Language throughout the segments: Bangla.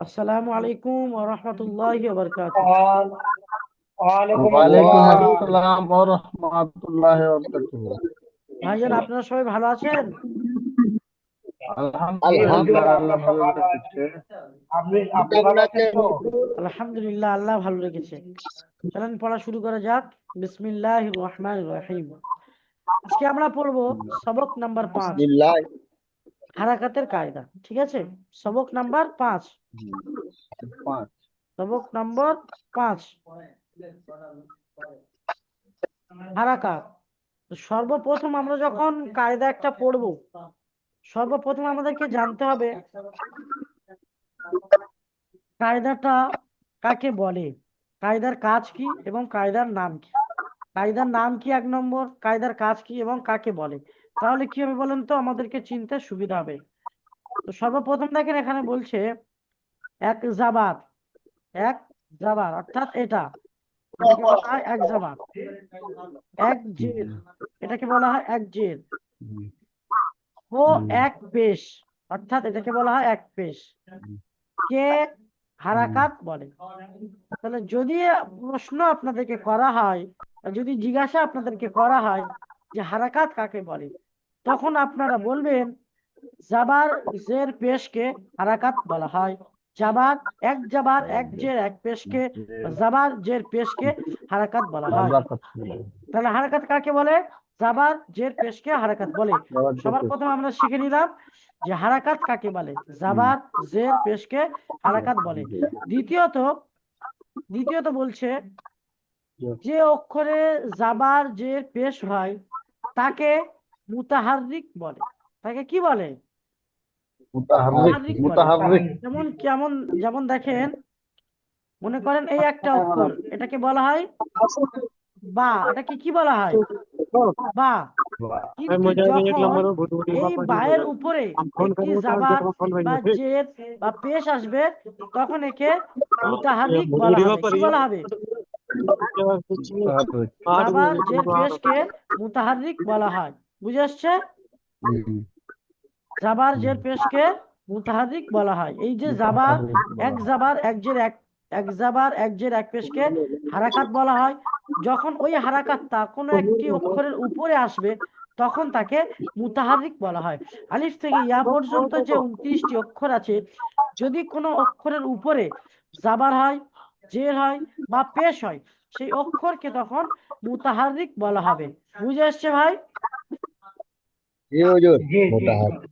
আসসালামু আলাইকুম ওয়া রাহমাতুল্লাহি ওয়া বারাকাতুহু। ওয়ালাইকুম ওয়ালাইকুম আসসালাম। ওয়া রাহমাতুল্লাহি ওয়া বারাকাতুহু। ভাইজান আপনারা সবাই ভালো আছেন? আলহামদুলিল্লাহ আল্লাহ ভালো রেখেছে। আপনি আপনি ভালো আছেন? তো আলহামদুলিল্লাহ আল্লাহ ভালো রেখেছে। চলেন পড়া শুরু করা যাক। বিসমিল্লাহির রহমানির রহিম। আজকে আমরা পড়ব সবক নাম্বার পাঁচ। বিসমিল্লাহ। হারাকাতের কায়দা, ঠিক আছে? সবক নাম্বার পাঁচ। সবক নাম্বার পাঁচ। হারাকাত সর্বপ্রথম আমরা যখন কায়দা একটা পড়ব, সর্বপ্রথম আমাদেরকে জানতে হবে কায়দাটা কাকে বলে? কায়দার কাজ কি এবং কায়দার নাম কি? কায়দার নাম কি এক নম্বর? কায়দার কাজ কি এবং কাকে বলে? তাহলে কি হবে বলেন তো? আমাদেরকে চিনতে সুবিধা হবে। তো সর্বপ্রথম দেখেন এখানে বলছে এক জাবার এক জাবার, অর্থাৎ এটা। এক জাবার। এক জের এটাকে বলা হয় এক জের ও এক পেশ। অর্থাৎ এটাকে বলা হয় এক পেশ। কে হারাকাত বলে। তাহলে যদি প্রশ্ন আপনাদেরকে করা হয়, যদি জিজ্ঞাসা আপনাদেরকে করা হয় যে হারাকাত কাকে বলে তখন আপনারা বলবেন জাবার জের পেশকে হারাকাত বলা হয়। জাবার এক জাবার এক জের এক পেশকে জাবার জের পেশকে হারাকাত বলা হয়। তাহলে হারাকাত কাকে বলে? জাবার জের পেশকে হারাকাত বলে। সবার প্রথম আমরা শিখে নিলাম যে হারাকাত কাকে বলে? জাবার জের পেশকে হারাকাত বলে। দ্বিতীয়ত দ্বিতীয়ত বলছে যে অক্ষরে জাবার জের পেশ হয় তাকে মুতাহাররিক বলে। তাকে কি বলে? মুতাহাররিক মুতাহাররিক যেমন কেমন যেমন দেখেন মনে করেন এই একটা অক্ষর এটাকে বলা হয় বা এটাকে কি বলা হয়? বা। কিন্তু যখন এই বায়ের উপরে একটি জাবার বা জের বা পেশ আসবে তখন একে মুতাহারিক বলা হবে। কি বলা হবে? জাবার জের পেশকে মুতাহারিক বলা হয়। বুঝে আসছে? জাবার জের পেশকে মুতাহারিক বলা হয়। এই যে জাবার এক জাবার এক জের এক এক জাবার এক জের এক পেশকে হারাকাত বলা হয়। যখন ওই হারাকাতটা কোনো একটি অক্ষরের উপরে আসবে তখন তাকে মুতাহারিক বলা হয়। আলিফ থেকে ইয়া পর্যন্ত যে উনত্রিশটি অক্ষর আছে যদি কোনো অক্ষরের উপরে জাবার হয় জের হয় বা পেশ হয় সেই অক্ষরকে তখন মুতাহারিক বলা হবে। বুঝে আসছে ভাই?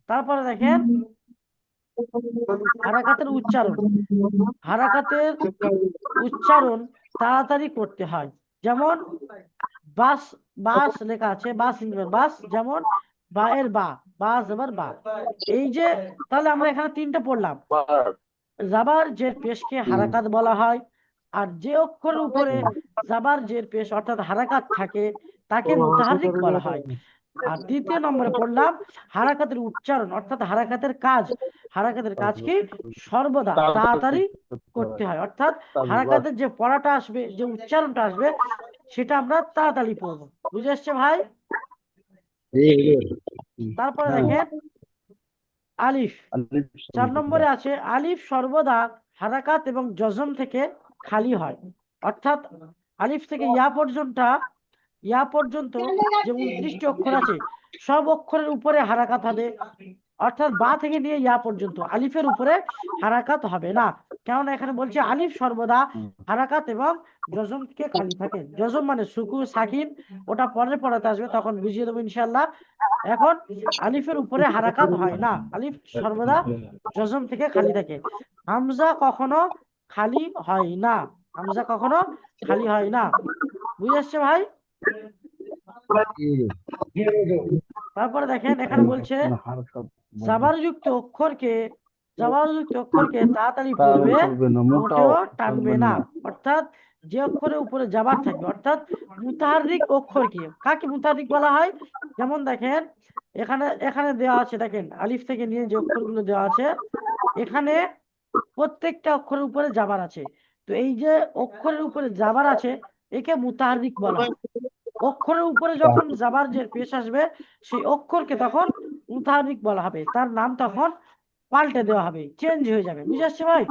তারপরে দেখেন হারাকাতের উচ্চারণ। হারাকাতের উচ্চারণ তাড়াতাড়ি করতে হয়। যেমন বাস বাস লেখা আছে বাস বাস যেমন বা এর বা বাস এবার বা। এই যে তাহলে আমরা এখানে তিনটা পড়লাম। জাবার জের পেশকে হারাকাত বলা হয়। আর যে অক্ষরের উপরে জাবার জের পেশ অর্থাৎ হারাকাত থাকে তাকে মুতাহারিক বলা হয়। আর দ্বিতীয় নম্বরে পড়লাম, হারাকাতের উচ্চারণ, অর্থাৎ হারাকাতের কাজ। হারাকাতের কাজ কি সর্বদা তাড়াতাড়ি করতে হয়। অর্থাৎ হারাকাতের যে পড়াটা আসবে, যে উচ্চারণটা আসবে, সেটা আমরা তাড়াতাড়ি পড়ব। বুঝে আসছে ভাই? তারপরে দেখেন, আলিফ। চার নম্বরে আছে, আলিফ সর্বদা হারাকাত এবং জজম থেকে খালি হয়। অর্থাৎ আলিফ থেকে ইয়া পর্যন্ত ইয়া পর্যন্ত যে উনত্রিশটি অক্ষর আছে, সব অক্ষরের উপরে হারাকাত হবে। অর্থাৎ বা থেকে নিয়ে ইয়া পর্যন্ত, আলিফের উপরে হারাকাত হবে না। কেননা এখানে বলছে আলিফ সর্বদা হারাকাত এবং জজম থেকে খালি থাকে। জজম মানে সুকু সাকিন, ওটা পরে পড়াতে আসবে, তখন বুঝিয়ে দেবো ইনশাল্লাহ এখন আলিফের উপরে হারাকাত হয় না। আলিফ সর্বদা জজম থেকে খালি থাকে। হামজা কখনো খালি হয় না। হামজা কখনো খালি হয় না। বুঝে আসছে ভাই? তারপরে দেখেন এখানে বলছে জাবারযুক্ত অক্ষরকে জাবারযুক্ত অক্ষরকে তাড়াতাড়ি পড়বে মোটেও টানবে না। অর্থাৎ যে অক্ষরের উপরে জাবার থাকবে অর্থাৎ মুতাহারিক অক্ষর কি কাকে মুতাহারিক বলা হয়? যেমন দেখেন এখানে এখানে দেওয়া আছে দেখেন আলিফ থেকে নিয়ে যে অক্ষরগুলো দেওয়া আছে এখানে প্রত্যেকটা অক্ষরের উপরে জাবার আছে। তো এই যে অক্ষরের উপরে জাবার আছে একে মুতাহারিক বলা হয়। অক্ষরের উপরে যখন জাবার যে পেশ আসবে সেই অক্ষরকে তখন মুতাহারিক বলা হবে। তার নাম তখন পাল্টে দেওয়া হবে চেঞ্জ হয়ে যাবে। বুঝে আসছে ভাই?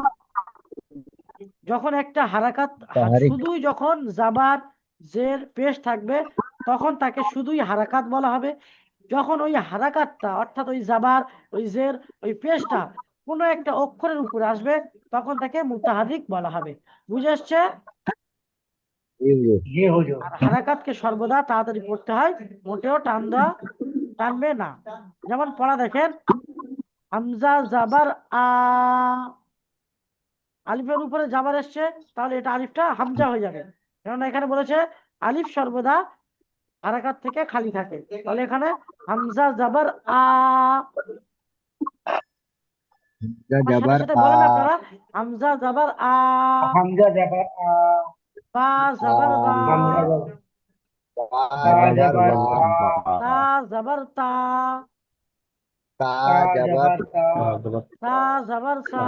যখন একটা হারাকাত শুধুই যখন জাবার জের পেশ থাকবে তখন তাকে শুধুই হারাকাত বলা হবে। যখন ওই হারাকাতটা অর্থাৎ ওই যাবার ওই জের ওই পেশটা কোনো একটা অক্ষরের উপরে আসবে তখন তাকে মুতাহারিক বলা হবে। বুঝে আসছে? আর হারাকাতকে সর্বদা তাড়াতাড়ি পড়তে হয়। মোটেও টান দেওয়া টানবে না। যেমন পড়া দেখেন হামজা জাবার আ আলিফের উপরে জাবার এসছে তাহলে এটা আলিফটা হামজা হয়ে যাবে। কেননা এখানে বলেছে আলিফ সর্বদা হারাকাত থেকে খালি থাকে। তাহলে এখানে হামজা জাবার আ। হামজা জাবার আ। হামজা জাবার আ। হামজা জাবার আ। বা জাবার বা হামজা জাবার বা জাবার বা তা জাবার তা তা তা জাবার জাবার তা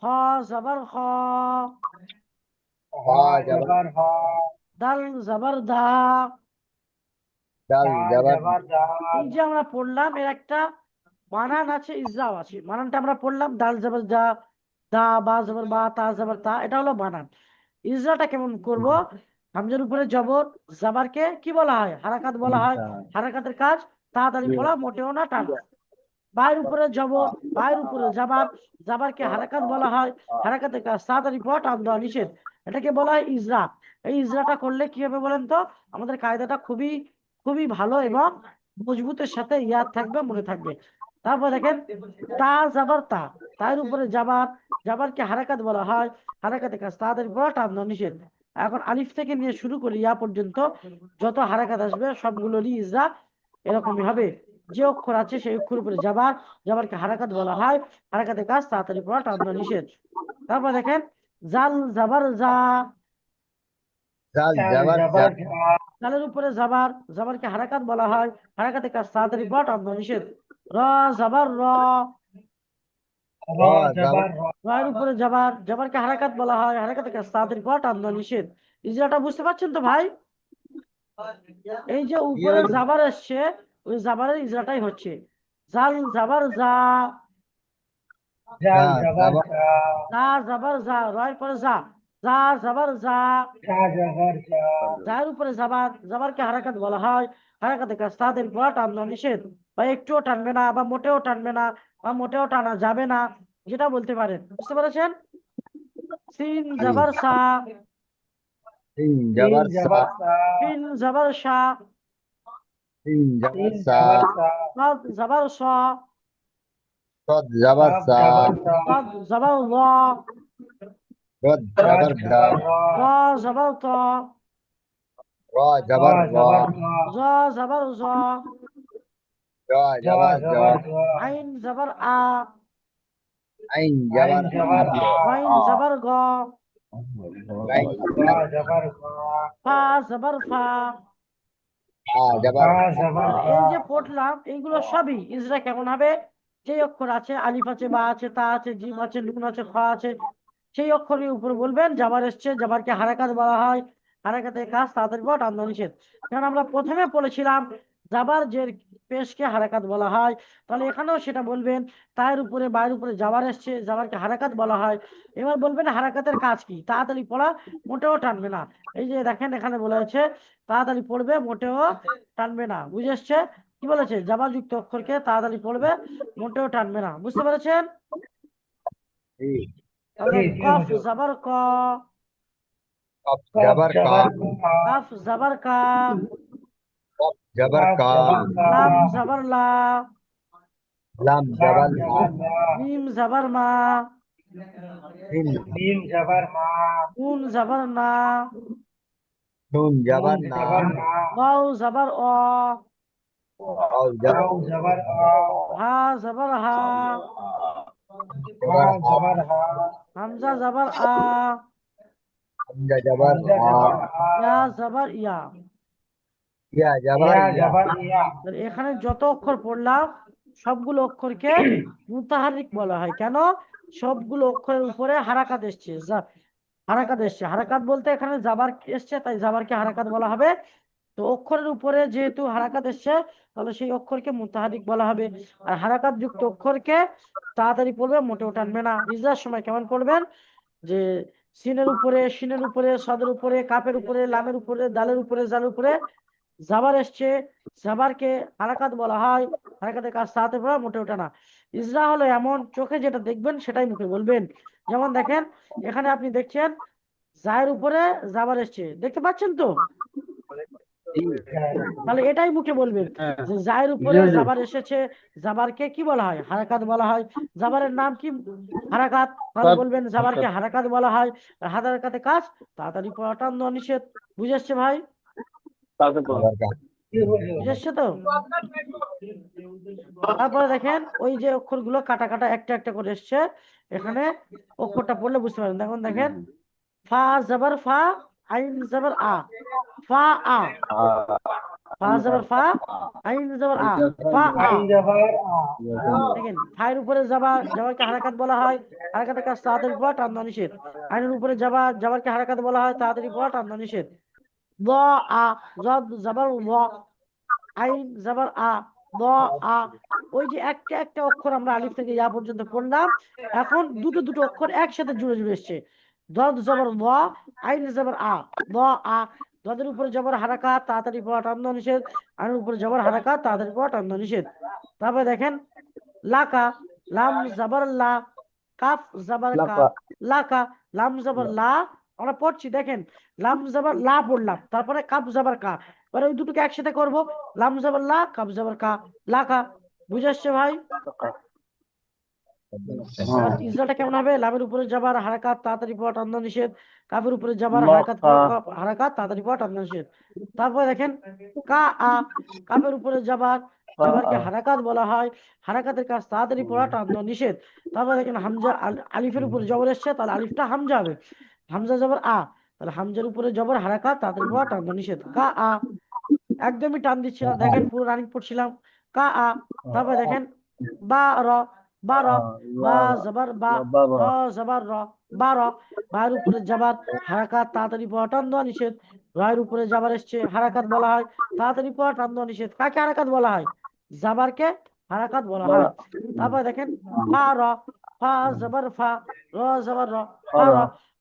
তা জাবার সা তা তা এই যে আমরা পড়লাম এর একটা বানান আছে ইজরাও আছে। বানানটা আমরা পড়লাম দাল জাবার দা দা বা জাবার বা তা জাবার তা এটা হলো বানান। ইজরাটা কেমন করব? হামজার উপরে জবর জাবারকে কি বলা হয়? হারাকাত বলা হয়। হারাকাতের কাজ তাড়াতাড়ি পড়া মোটেও না টান। বায়ের উপরে জবর বায়ের উপরে জাবার জাবারকে হারাকাত বলা হয়। হারাকাতের কাজ তাড়াতাড়ি পড়া টান দেওয়া নিষেধ। এটাকে বলা হয় ইজরা এই ইজরাটা করলে কি হবে বলেন তো? আমাদের কায়দাটা খুবই খুবই ভালো এবং মজবুতের সাথে ইয়াদ থাকবে, মনে থাকবে। তারপর দেখেন, তা জাবার তা, তার উপরে জাবার জাবারকে হারাকাত বলা হয়, হারাকাতের কাজ তাড়াতাড়ি পড়া টান নিষেধ। এখন আলিফ থেকে নিয়ে শুরু করি ইয়া পর্যন্ত যত হারাকাত আসবে, সবগুলোরই ইজরা এরকমই হবে। যে অক্ষর আছে সেই অক্ষর উপরে যাবার, যাবারকে হারাকাত বলা হয়, হারাকাতের কাজ তাড়াতাড়ি পড়া টান নিষেধ। তারপর দেখেন, জাল জাবার জা দাল দা জালের উপরে জাবার জাবারকে হারাকাত বলা হয়। হারাকাতের কাজ তাড়াতাড়ি টান দেওয়া নিষেধ। র জাবার র। রয়ের উপরে জাবার জাবারকে হারাকাত বলা হয়। হারাকাতের কাজ তাড়াতাড়ি টান দেওয়া নিষেধ। ইজরাটা বুঝতে পারছেন তো ভাই? এই যে উপরে জাবার এসছে ওই জাবারের ইজরাটাই হচ্ছে। জাল জাবার যা জাল জাবার জাবার। যা জাবার যা রয়ের পরে যা যা জাবার যা যার উপরে জাবার জাবারকে হারাকাত বলা হয়? হারাকাতের কাজ তাদের পড়া টান নিষেধ। বা একটুও টানবে না বা মোটেও টানবে না বা মোটেও টানা যাবে না যেটা বলতে পারেন। বুঝতে পেরেছেন? সিন জাবার সা তিন জিম জাবার সা। জাবার সা জাবার সা জাবার এই যে পড়লাম এইগুলো সবই ইজরা কেমন হবে? যে অক্ষর আছে আলিফ আছে বা আছে তা আছে জিম আছে নুন আছে খ আছে সেই অক্ষরের উপর বলবেন জাবার এসছে জাবারকে হারাকাত বলা হয় হারাকাতের কাজ তাড়াতাড়ি টান দেওয়া নিষেধ। কারণ আমরা প্রথমে বলেছিলাম জাবার যে পেশকে হারাকাত বলা হয়, তাহলে এখানেও সেটা বলবেন, তার উপরে, বায়ের উপরে জাবার এসছে জাবারকে হারাকাত বলা হয়, এবার বলবেন হারাকাতের কাজ কি? তাড়াতাড়ি পড়া মোটেও টানবে না। এই যে দেখেন এখানে বলা হয়েছে, তাড়াতাড়ি পড়বে মোটেও টানবে না। বুঝে এসছে? কি বলেছে? জাবাযুক্ত অক্ষরকে তাড়াতাড়ি পড়বে মোটেও টানবে না। বুঝতে পেরেছেন? কফ। জাবার ক। জাবার কা। কাফ জাবার কা। জাবার কা। লাম জাবার লা। লাম জাবার লা। মিম জাবার মা। জিম জাবার মা। নুন জাবার না। নুন জাবার না। ওয়াও জাবার অ। আও জাবার হা হা জাবার হা। হামজা জাবার আ। হামজা জাবার আ ইয়া জাবার ইয়া। ইয়া জাবার ইয়া ইয়া। ইয়া। এখানে যত অক্ষর পড়লাম সবগুলো অক্ষরকে মুতাহারিক বলা হয়। কেন? সবগুলো অক্ষরের উপরে হারাকাত এসছে। হারাকাত এসছে। হারাকাত বলতে এখানে জাবার এসছে তাই জাবারকে হারাকাত বলা হবে। তো অক্ষরের উপরে যেহেতু হারাকাত এসছে, তাহলে সেই অক্ষরকে মুতাহারিক বলা হবে। আর হারাকাত যুক্ত অক্ষরকে তাড়াতাড়ি পড়বে, মোটেও টানবে না। ইজরার সময় কেমন পড়বেন? যে সিনের উপরে শিনের উপরে, সদের উপরে, কাপের উপরে, লামের উপরে, দালের উপরে, জালের উপরে জাবার এসছে। জাবারকে হারাকাত বলা হয়। হারাকাতের কাজ তাড়াতাড়ি পড়া মোটেও টানা। ইজরা হলো এমন চোখে যেটা দেখবেন, সেটাই মুখে বলবেন। যেমন দেখেন, এখানে আপনি দেখছেন জায়ের উপরে জাবার এসছে। দেখতে পাচ্ছেন তো? তাহলে এটাই মুখে বলবেন যে জায়ের উপরে জাবার এসেছে জাবারকে কি বলা হয়? হারাকাত বলা হয়। জাবারের নাম কি? হারাকাত। তাহলে বলবেন জাবারকে হারাকাত বলা হয়। আর হারাকাতে কাজ তাড়াতাড়ি পড়াটা নিষেধ। বুঝে আসছে ভাই? জাবার কাজ জি হুজুর বুঝে আসছে তো? তারপরে দেখেন ওই যে অক্ষরগুলো কাটা কাটা একটা একটা করে এসছে। এখানে অক্ষরটা পড়লে বুঝতে পারবেন। দেখুন দেখেন। ফা জাবার ফা ফা আ ফা জাবার ফা আইন জাবার আ ফা আ আইন জাবার আ দেখেন ফায়ের উপরে যাবা যাবারকে হারাকাত বলা হয়। হারাকাতের কাজ তাড়াতাড়ি পড়া টান নিষেধ। আইনের উপরে যাবা যাবারকে হারাকাত বলা হয়, তাড়াতাড়ি পড়া টান নিষেধ। ব আ, জদ, জাবার ব আইন, জাবার, আ, ব, আ। ওই যে একটা একটা অক্ষর আমরা আলিফ থেকে ইয়া পর্যন্ত পড়লাম। এখন দুটো দুটো অক্ষর একসাথে জুড়ে জুড়ে এসছে। দদ জবর ব আইন জবর আ ব আ দদের উপরে জবর হারাকাত তাড়াতাড়ি পড়া টান দেওয়া নিষেধ আইনের উপরে জবর হারাকাত তাড়াতাড়ি পড়া টান নিষেধ তারপরে দেখেন লাকা লাম জাবার লা কাফ জাবার কা লাকা। লাম জাবার লা আমরা পড়ছি দেখেন লাম জাবার লা পড়লাম তারপরে কাপ জাবার কা এবার ওই দুটোকে একসাথে করব লাম জাবার লা কাপ জাবার কা লাকা বুঝে আসছে ভাই? ইসরাটা কেমন হবে? লামের উপরে যাবার হারাকাত তাড়াতাড়ি পড়া টান্না নিষেধ কাপের উপরে যাবার হারাকাত হারাকাত তাড়াতাড়ি পড়া টান্না নিষেধ তারপরে দেখেন কা আ কাপের উপরে যাবার যাবারকে হারাকাত বলা হয়। হারাকাতের কাজ তাড়াতাড়ি পড়া টান্না নিষেধ তারপরে দেখেন হামজা আলিফের উপরে জবর এসছে তাহলে আলিফটা হামজা হবে। হামজা জবর আ তাহলে হামজার উপরে জবর হারাকাত তাড়াতাড়ি পড়া টান্না নিষেধ কা আ একদমই টান দিচ্ছি না। দেখেন পুরো রানিং পড়ছিলাম। কা আ তারপরে দেখেন বা র বা র বা জবর বা র জবর র বা র বায়ের উপরে যাবার হারাকাত তাড়াতাড়ি পড়া টান দেওয়া নিষেধ। রয়ের উপরে যাবার এসছে হারাকাত বলা হয় তাড়াতাড়ি পড়া টান দেওয়া নিষেধ। কাকে হারাকাত বলা হয়? জাবারকে হারাকাত বলা হয়। তারপরে দেখেন ফা র ফা জবর ফা র জবর র ফা র।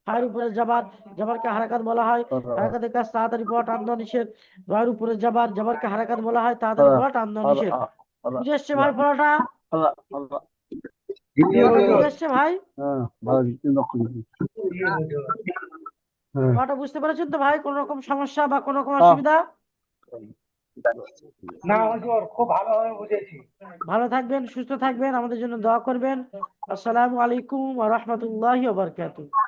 ফায়ের উপরে যাবার যাবারকে হারাকাত বলা হয় হারাকাতের কাজ তাড়াতাড়ি পড়া টান দেওয়া নিষেধ। রয়ের উপরে যাবার যাবারকে হারাকাত বলা হয় তাড়াতাড়ি পড়া টান দেওয়া নিষেধ। বুঝে এসছে ভাই পড়াটা জি পড়াটা হুজুর বুঝে এসছে ভাই। জি বুঝতে পেরেছেন তো ভাই? কোন রকম সমস্যা বা কোন রকম অসুবিধা? না হুজুর খুব ভালোভাবে বুঝেছি। ভালো থাকবেন সুস্থ থাকবেন আমাদের জন্য দোয়া করবেন। আসসালামু আলাইকুম ওয়া রাহমাতুল্লাহি ওয়া বারাকাতুহু।